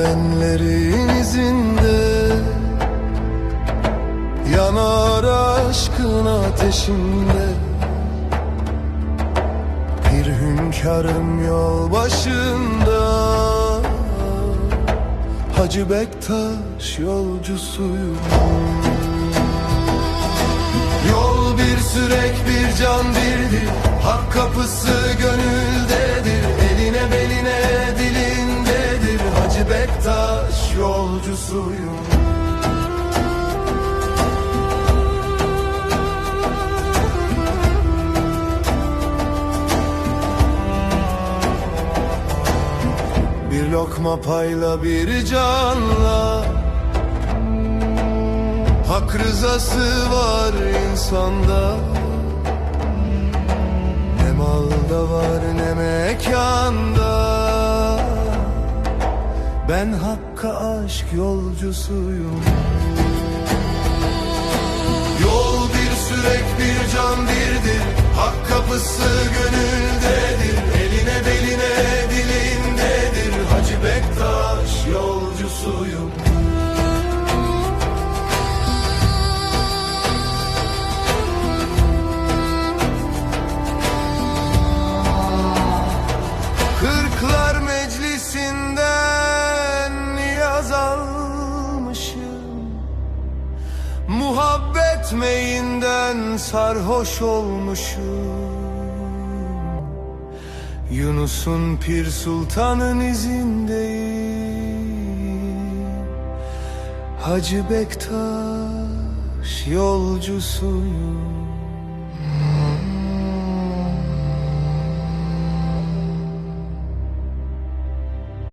Erenlerin izinde Yanar aşkın ateşinde. Bir hünkârım yol başında. Hacı Bektaş yolcusuyum. Yol bir sürek bir can birdir. Hak kapısı gönüldedir yolcusuyum Bir lokma payla bir canla. Hak rızası var insanda Ben hakka aşk yolcusuyum. Yol bir sürek bir can birdir. Hak kapısı gönüldedir. Eline beline dilindedir. Hacı Bektaş yolcusuyum Muhabbet meyinden sarhoş olmuşum. Yunus'un Pir Sultan'ın izindeyim. Hacı Bektaş yolcusuyum